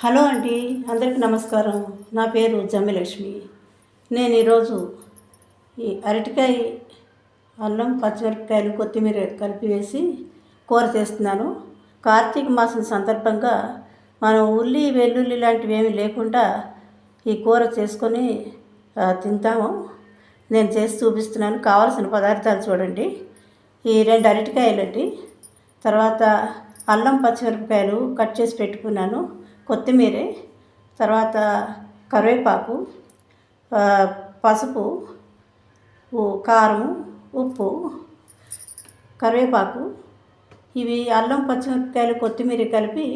Hello అండి అందరికీ నమస్కారం. నా పేరు జమ్మిలక్ష్మి. నేను ఈరోజు ఈ అరటికాయ అల్లం పచ్చిమిరపకాయలు కొత్తిమీర కలిపి వేసి కూర చేస్తున్నాను. కార్తీక మాసం సందర్భంగా మనం ఉల్లి వెల్లుల్లి లాంటివి ఏమీ లేకుండా ఈ కూర చేసుకొని తింటాము. నేను చేసి చూపిస్తున్నాను. కావాల్సిన పదార్థాలు చూడండి. ఈ రెండు అరటికాయలండి. తర్వాత అల్లం పచ్చిమిరపకాయలు కట్ చేసి పెట్టుకున్నాను. కొత్తిమీర తర్వాత కరివేపాకు పసుపు కారం ఉప్పు కరివేపాకు. ఇవి అల్లం పచ్చిమిరపకాయలు కొత్తిమీర కలిపి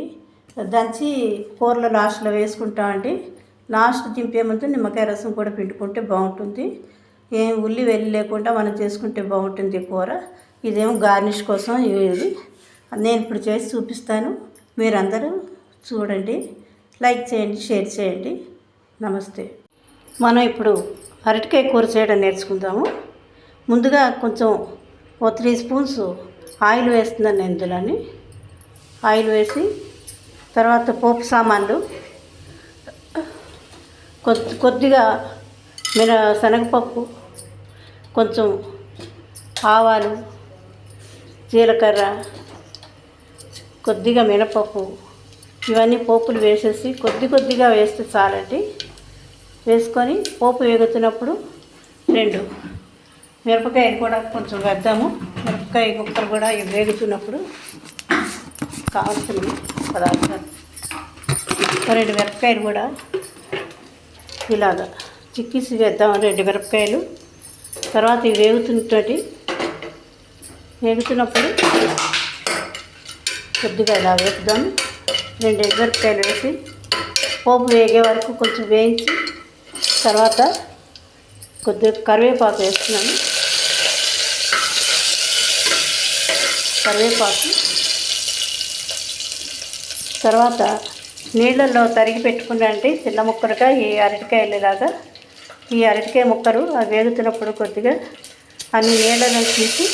దంచి కూరలో లాస్ట్లో వేసుకుంటామండి లాస్ట్ దింపే ముందు నిమ్మకాయ రసం కూడా పిండుకుంటే బాగుంటుంది. ఏం ఉల్లి వెళ్ళి లేకుండా మనం చేసుకుంటే బాగుంటుంది కూర. ఇదేమో గార్నిష్ కోసం ఇది. నేను ఇప్పుడు చేసి చూపిస్తాను. మీరందరూ చూడండి. లైక్ చేయండి షేర్ చేయండి. నమస్తే. మనం ఇప్పుడు అరటికాయ కూర చేయడం నేర్చుకుందాము. ముందుగా కొంచెం ఓ త్రీ స్పూన్స్ ఆయిల్ వేస్తున్నాను ఇందులోని. ఆయిల్ వేసి తర్వాత పోపు సామాన్లు కొద్ది కొద్దిగా మిన శనగపప్పు కొంచెం ఆవాలు జీలకర్ర కొద్దిగా మినపప్పు ఇవన్నీ పోపులు వేసేసి కొద్ది కొద్దిగా వేస్తే చాలండి. వేసుకొని పోపు వేగుతున్నప్పుడు రెండు మిరపకాయలు కూడా కొంచెం వేద్దాము. మిరపకాయ కుక్కలు కూడా వేగుతున్నప్పుడు కావాల్సిన పదార్థాలు. రెండు మిరపకాయలు కూడా ఇలాగా చిక్కిసి వేద్దాం. రెండు మిరపకాయలు. తర్వాత ఇవి వేగుతున్నటువంటి వేగుతున్నప్పుడు కొద్దిగా ఇలా వేద్దాం రెండు మిరపకాయలు వేసి పోపు వేగే వరకు కొంచెం వేయించి తర్వాత కొద్దిగా కరివేపాకు వేస్తున్నాను. కరివేపాకు. తర్వాత నీళ్ళల్లో తరిగి పెట్టుకున్నాంటే చిన్న ముక్కలుగా ఈ అరటికాయలు ఇలాగా ఈ అరటికాయ ముక్కలు అవి వేగుతున్నప్పుడు కొద్దిగా అన్ని నీళ్ళలో తీసి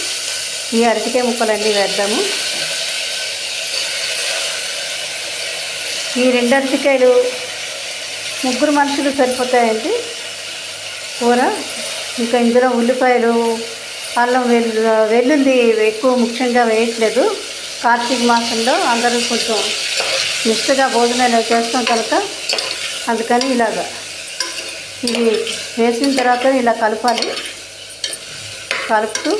ఈ అరటికాయ ముక్కలన్నీ వేద్దాము. ఈ రెండు అరటికాయలు ముగ్గురు మనుషులు సరిపోతాయండి. కూర ఇంకా ఇందులో ఉల్లిపాయలు అల్లం వెల్లు వెల్లుల్లి ఎక్కువ ముఖ్యంగా వేయట్లేదు. కార్తీక మాసంలో అందరూ కొంచెం మిస్ట్గా భోజనాలు చేస్తాం కనుక అందుకని ఇలాగా. ఇది వేసిన తర్వాత ఇలా కలపాలి. కలుపుతూ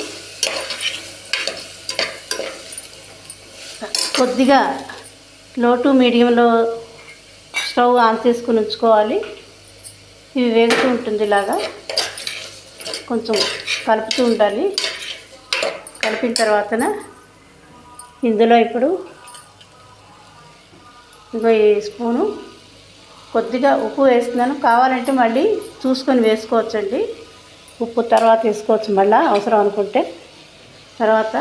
కొద్దిగా లో టు మీడియంలో స్టవ్ ఆన్ చేసుకుని ఉంచుకోవాలి. ఇవి వేగుతూ ఉంటుంది ఇలాగా. కొంచెం కలుపుతూ ఉండాలి. కలిపిన తర్వాతన ఇందులో ఇప్పుడు ఇంకో ఈ స్పూను కొద్దిగా ఉప్పు వేస్తున్నాను. కావాలంటే మళ్ళీ చూసుకొని వేసుకోవచ్చండి. ఉప్పు తర్వాత వేసుకోవచ్చు. మళ్ళీ అవసరం అనుకుంటే. తర్వాత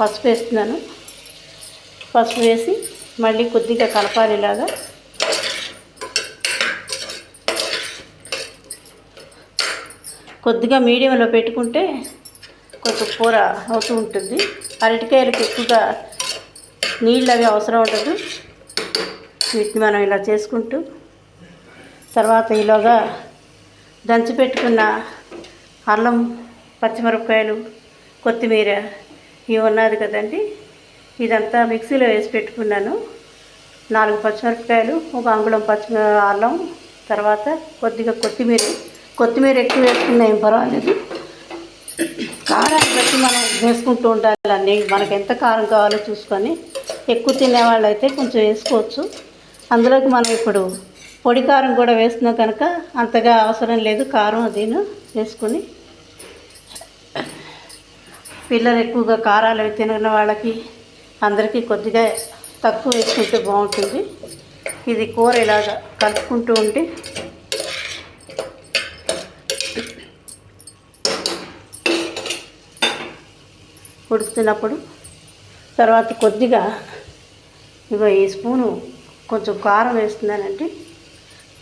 పసుపు వేస్తున్నాను. పసుపు వేసి మళ్ళీ కొద్దిగా కలపాలి ఇలాగా కొద్దిగా మీడియంలో పెట్టుకుంటే కొంచెం కూర అవుతూ ఉంటుంది. అరటికాయలకు ఎక్కువగా నీళ్ళు అవి అవసరం ఉండదు. వీటిని మనం ఇలా చేసుకుంటూ తర్వాత ఈలోగా దంచి పెట్టుకున్న అల్లం పచ్చిమిరపకాయలు కొత్తిమీర ఇవి ఉన్నది కదండి. ఇదంతా మిక్సీలో వేసి పెట్టుకున్నాను. నాలుగు పచ్చిమిరపకాయలు ఒక అంగుళం పచ్చి అల్లం తర్వాత కొద్దిగా కొత్తిమీర. కొత్తిమీర ఎక్కువ వేసుకున్నా ఏం పర్వాలేదు. కారాన్ని బట్టి మనం వేసుకుంటూ ఉండాలి అన్నీ మనకు ఎంత కారం కావాలో చూసుకొని ఎక్కువ తినేవాళ్ళు అయితే కొంచెం వేసుకోవచ్చు. అందులోకి మనం ఇప్పుడు పొడి కారం కూడా వేస్తున్నాం కనుక అంతగా అవసరం లేదు. కారం అదిను వేసుకొని. పిల్లలు ఎక్కువగా కారాలు అవి తినని వాళ్ళకి అందరికీ కొద్దిగా తక్కువ వేసుకుంటే బాగుంటుంది. ఇది కూర ఇలాగా కలుపుకుంటూ ఉంటే ఉడుకుతున్నప్పుడు తర్వాత కొద్దిగా ఇగో ఈ స్పూను కొంచెం కారం వేస్తున్నానండి.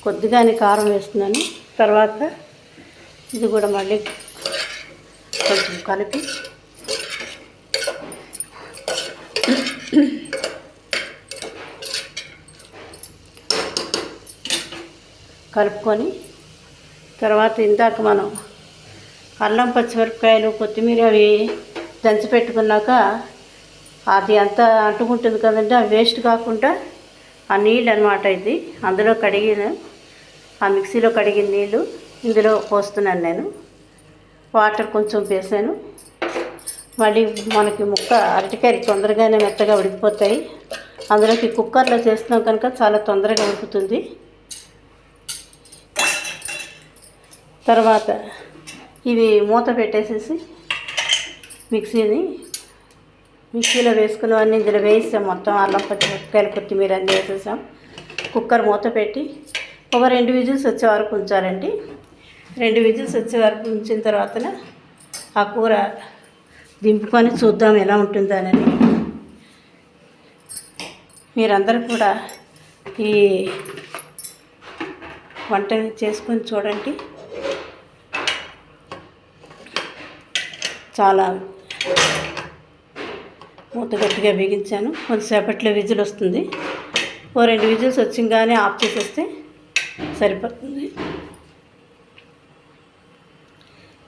కొద్దిగానే కారం వేస్తున్నాను. తర్వాత ఇది కూడా మళ్ళీ కొంచెం కలిపి కలుపుకొని తర్వాత ఇందాక మనం అల్లం పచ్చిమిరపకాయలు కొత్తిమీర అవి దంచి పెట్టుకున్నాక అది అంతా అంటుకుంటుంది కదండి అవి వేస్ట్ కాకుండా ఆ నీళ్ళు అనమాట ఇది. అందులో కడిగిన ఆ మిక్సీలో కడిగిన నీళ్ళు ఇందులో పోస్తున్నాను నేను. వాటర్ కొంచెం వేసాను. మళ్ళీ మనకి ముక్క అరటికాయలు తొందరగానే మెత్తగా ఉడికిపోతాయి. అందులోకి కుక్కర్లో చేస్తున్నాం కనుక చాలా తొందరగా ఉడుకుతుంది. తర్వాత ఇవి మూత పెట్టేసేసి మిక్సీని మిక్సీలో వేసుకున్నవన్నీ ఇందులో వేసాం మొత్తం అల్లం పచ్చిమిరపకాయలు కొత్తిమీర అన్నీ వేసేసాం. కుక్కర్ మూత పెట్టి ఒక రెండు విజిల్స్ వచ్చే వరకు ఉంచాలండి. రెండు విజిల్స్ వచ్చే వరకు ఉంచిన తర్వాతన ఆ కూర దింపుకొని చూద్దాం ఎలా ఉంటుందనని మీరందరూ కూడా ఈ వంట చేసుకొని చూడండి. చాలా మూత గట్టిగా బిగించాను. కొంతసేపట్లో విజిల్ వస్తుంది. ఓ రెండు విజిల్స్ వచ్చింగానే ఆఫ్ చేసేస్తే సరిపోతుంది.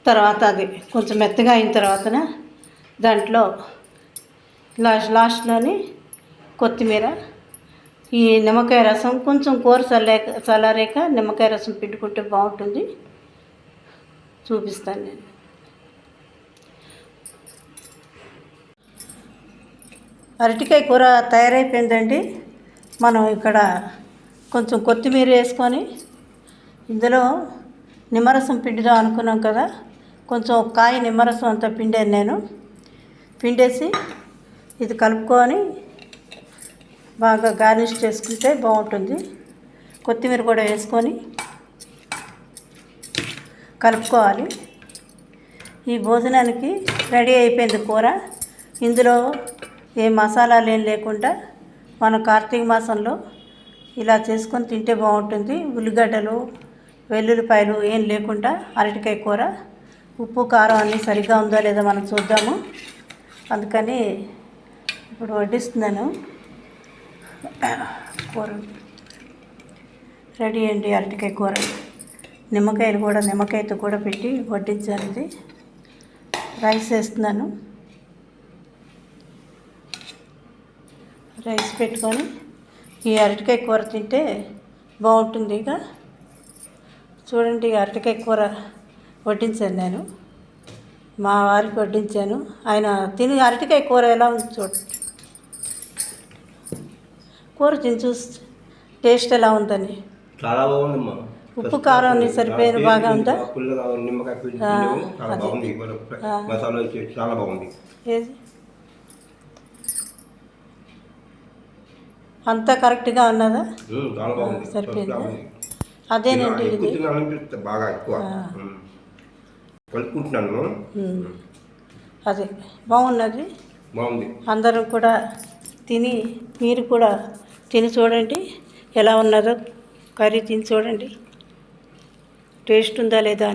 తర్వాత అది కొంచెం మెత్తగా అయిన తర్వాతన దాంట్లో లాస్ట్ లాస్ట్లోని కొత్తిమీర ఈ నిమ్మకాయ రసం కొంచెం కూర చల్లాక చల్లారాక నిమ్మకాయ రసం పిండుకుంటే బాగుంటుంది. చూపిస్తాను నేను. అరటికాయ కూర తయారైపోయిందండి. మనం ఇక్కడ కొంచెం కొత్తిమీర వేసుకొని ఇందులో నిమ్మరసం పిండుదాం అనుకున్నాం కదా. కొంచెం కాయ నిమ్మరసం అంతా పిండాను నేను. పిండేసి ఇది కలుపుకొని బాగా గార్నిష్ చేసుకుంటే బాగుంటుంది. కొత్తిమీర కూడా వేసుకొని కలుపుకోవాలి. ఈ భోజనానికి రెడీ అయిపోయింది కూర. ఇందులో ఏ మసాలాలు ఏం లేకుండా మన కార్తీక మాసంలో ఇలా చేసుకొని తింటే బాగుంటుంది. ఉల్లిగడ్డలు వెల్లుల్లిపాయలు ఏం లేకుండా అరటికాయ కూర ఉప్పు కారం అన్నీ సరిగ్గా ఉందో లేదో మనం చూద్దాము. అందుకని ఇప్పుడు వడ్డిస్తున్నాను. కూర రెడీ అండి అరటికాయ కూర. నిమ్మకాయలు కూడా నిమ్మకాయతో కూడా పెట్టి వడ్డించాను ఇది. రైస్ వేస్తున్నాను. రైస్ పెట్టుకొని ఈ అరటికాయ కూర తింటే బాగుంటుంది ఇక. చూడండి అరటికాయ కూర వడ్డించాను నేను. మా వారికి వడ్డించాను. ఆయన తిని అరటికాయ కూర ఎలా ఉంది చూడండి కూర తిని చూసి టేస్ట్ ఎలా ఉందని. చాలా బాగుందమ్మా. ఉప్పు కారం సరిపోయిన బాగా ఉందా? చాలా. బాగుంది. అంతా కరెక్ట్గా ఉన్నదా? సరిపోయిందా? అదేనండి ఇది. బాగా ఎక్కువ. కలుపుకుంటున్నాను. అదే బాగున్నది? బాగుంది. అందరం కూడా తిని మీరు కూడా తిని చూడండి. ఎలా ఉన్నదో కర్రీ తిని చూడండి. టేస్ట్ ఉందా లేదా అని.